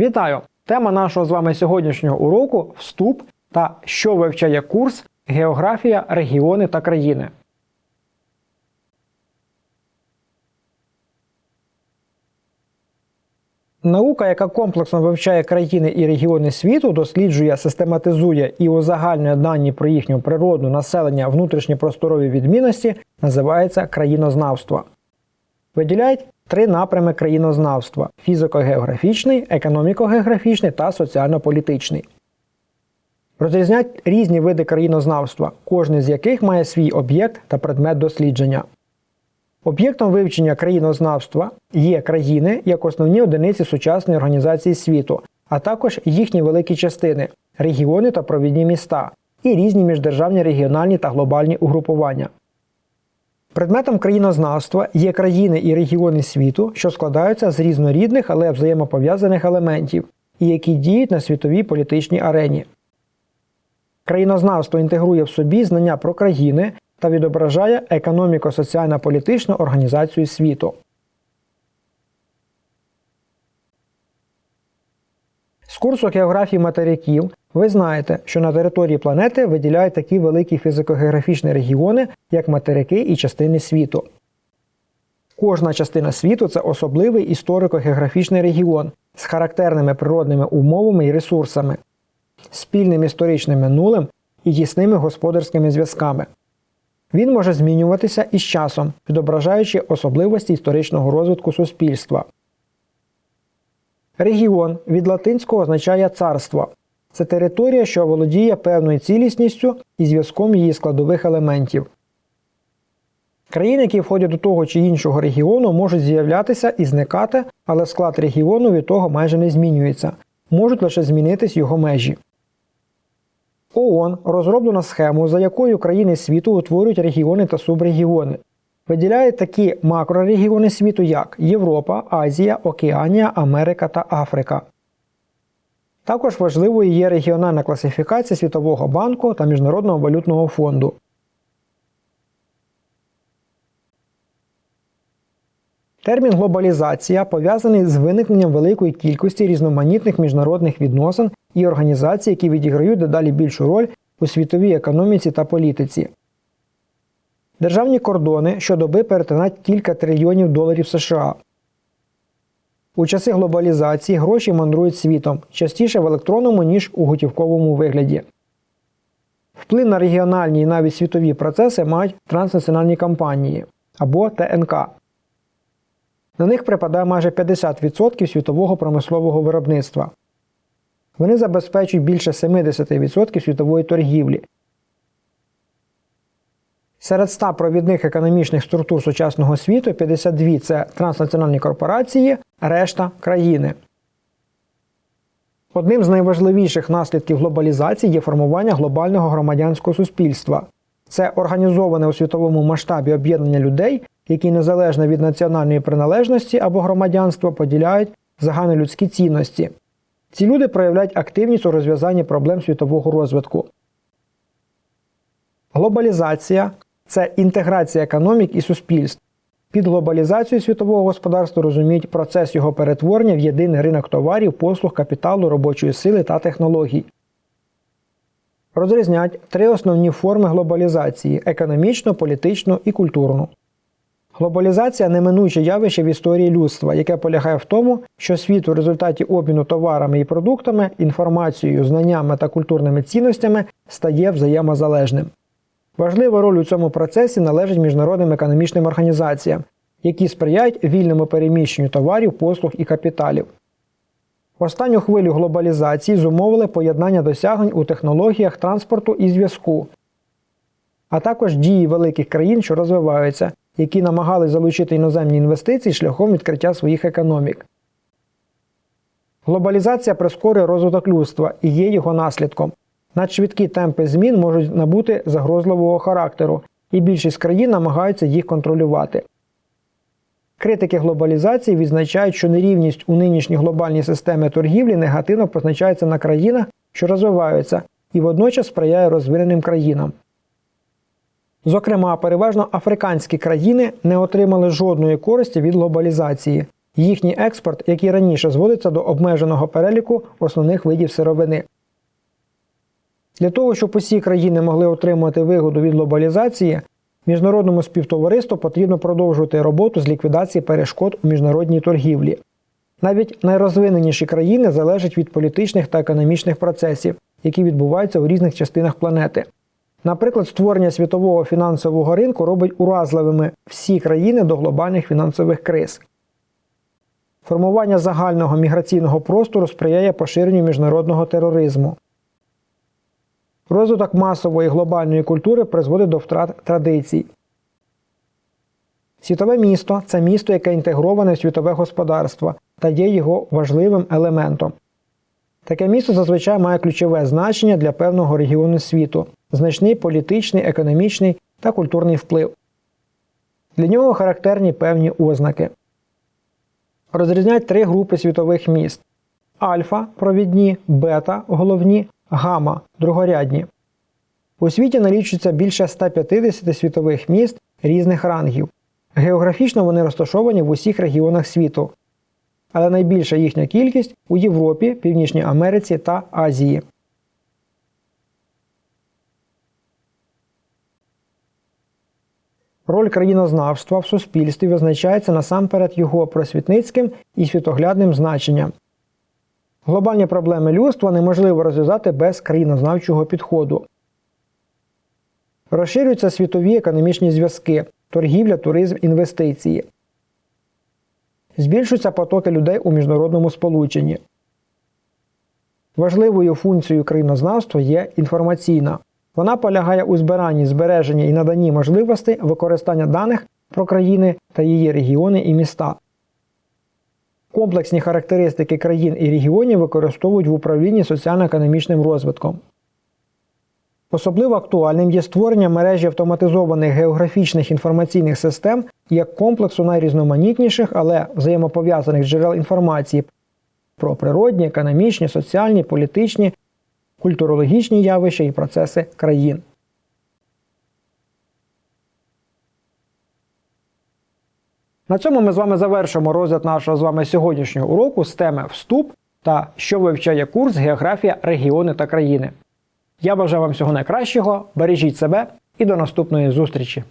Вітаю! Тема нашого з вами сьогоднішнього уроку вступ та що вивчає курс Географія, регіони та країни. Наука, яка комплексно вивчає країни і регіони світу, досліджує, систематизує і узагальнює дані про їхню природу, населення, внутрішні просторові відмінності, називається країнознавство. Виділяють три напрями країнознавства: фізико-географічний, економіко-географічний та соціально-політичний. Розрізняють різні види країнознавства, кожен з яких має свій об'єкт та предмет дослідження. Об'єктом вивчення країнознавства є країни як основні одиниці сучасної організації світу, а також їхні великі частини, регіони та провідні міста і різні міждержавні регіональні та глобальні угрупування. Предметом країнознавства є країни і регіони світу, що складаються з різнорідних, але взаємопов'язаних елементів, і які діють на світовій політичній арені. Країнознавство інтегрує в собі знання про країни та відображає економіко-соціально-політичну організацію світу. З курсу географії материків ви знаєте, що на території планети виділяють такі великі фізико-географічні регіони, як материки і частини світу. Кожна частина світу це особливий історико-географічний регіон з характерними природними умовами і ресурсами, спільним історичним минулим і тісними господарськими зв'язками. Він може змінюватися із часом, відображаючи особливості історичного розвитку суспільства. Регіон від латинського означає царство. Це територія, що володіє певною цілісністю і зв'язком її складових елементів. Країни, які входять до того чи іншого регіону, можуть з'являтися і зникати, але склад регіону від того майже не змінюється, можуть лише змінитись його межі. ООН розроблено схему, за якою країни світу утворюють регіони та субрегіони. Виділяють такі макрорегіони світу, як Європа, Азія, Океанія, Америка та Африка. Також важливою є регіональна класифікація Світового банку та Міжнародного валютного фонду. Термін глобалізація пов'язаний з виникненням великої кількості різноманітних міжнародних відносин і організацій, які відіграють дедалі більшу роль у світовій економіці та політиці. Державні кордони щодоби перетинають кілька трильйонів доларів США. У часи глобалізації гроші мандрують світом частіше в електронному, ніж у готівковому вигляді. Вплив на регіональні і навіть світові процеси мають транснаціональні компанії або ТНК. На них припадає майже 50% світового промислового виробництва. Вони забезпечують більше 70% світової торгівлі. Серед 100 провідних економічних структур сучасного світу 52 це транснаціональні корпорації, решта країни. Одним з найважливіших наслідків глобалізації є формування глобального громадянського суспільства. Це організоване у світовому масштабі об'єднання людей, які незалежно від національної приналежності або громадянства поділяють загальнолюдські цінності. Ці люди проявляють активність у розв'язанні проблем світового розвитку. Глобалізація це інтеграція економік і суспільств. Під глобалізацією світового господарства розуміють процес його перетворення в єдиний ринок товарів, послуг, капіталу, робочої сили та технологій. Розрізнять три основні форми глобалізації економічну, політичну і культурну. Глобалізація неминуче явище в історії людства, яке полягає в тому, що світ у результаті обміну товарами і продуктами, інформацією, знаннями та культурними цінностями стає взаємозалежним. Важлива роль у цьому процесі належить міжнародним економічним організаціям, які сприяють вільному переміщенню товарів, послуг і капіталів. Останню хвилю глобалізації зумовили поєднання досягнень у технологіях транспорту і зв'язку, а також дії великих країн, що розвиваються, які намагались залучити іноземні інвестиції шляхом відкриття своїх економік. Глобалізація прискорює розвиток людства і є його наслідком. Надшвидкі темпи змін можуть набути загрозливого характеру, і більшість країн намагаються їх контролювати. Критики глобалізації відзначають, що нерівність у нинішній глобальній системі торгівлі негативно позначається на країнах, що розвиваються, і водночас сприяє розвиненим країнам. Зокрема, переважно африканські країни не отримали жодної користі від глобалізації, їхній експорт, як і раніше, зводиться до обмеженого переліку основних видів сировини. Для того, щоб усі країни могли отримувати вигоду від глобалізації, міжнародному співтовариству потрібно продовжувати роботу з ліквідації перешкод у міжнародній торгівлі. Навіть найрозвиненіші країни залежать від політичних та економічних процесів, які відбуваються у різних частинах планети. Наприклад, створення світового фінансового ринку робить уразливими всі країни до глобальних фінансових криз. Формування загального міграційного простору сприяє поширенню міжнародного тероризму. Розвиток масової глобальної культури призводить до втрат традицій. Світове місто це місто, яке інтегроване в світове господарство та є його важливим елементом. Таке місто зазвичай має ключове значення для певного регіону світу, значний політичний, економічний та культурний вплив. Для нього характерні певні ознаки. Розрізняють три групи світових міст: альфа провідні, бета головні, гамма другорядні. У світі налічується більше 150 світових міст різних рангів. Географічно вони розташовані в усіх регіонах світу, але найбільша їхня кількість у Європі, Північній Америці та Азії. Роль країнознавства в суспільстві визначається насамперед його просвітницьким і світоглядним значенням. Глобальні проблеми людства неможливо розв'язати без країнознавчого підходу. Розширюються світові економічні зв'язки, торгівля, туризм, інвестиції. Збільшуються потоки людей у міжнародному сполученні. Важливою функцією країнознавства є інформаційна. Вона полягає у збиранні, збереженні і наданні можливостей використання даних про країни та її регіони і міста. Комплексні характеристики країн і регіонів використовують в управлінні соціально-економічним розвитком. Особливо актуальним є створення мережі автоматизованих географічних інформаційних систем як комплексу найрізноманітніших, але взаємопов'язаних джерел інформації про природні, економічні, соціальні, політичні, культурологічні явища і процеси країн. На цьому ми з вами завершимо розгляд нашого з вами сьогоднішнього уроку з теми Вступ та що вивчає курс Географія, регіони та країни. Я бажаю вам всього найкращого, бережіть себе і до наступної зустрічі!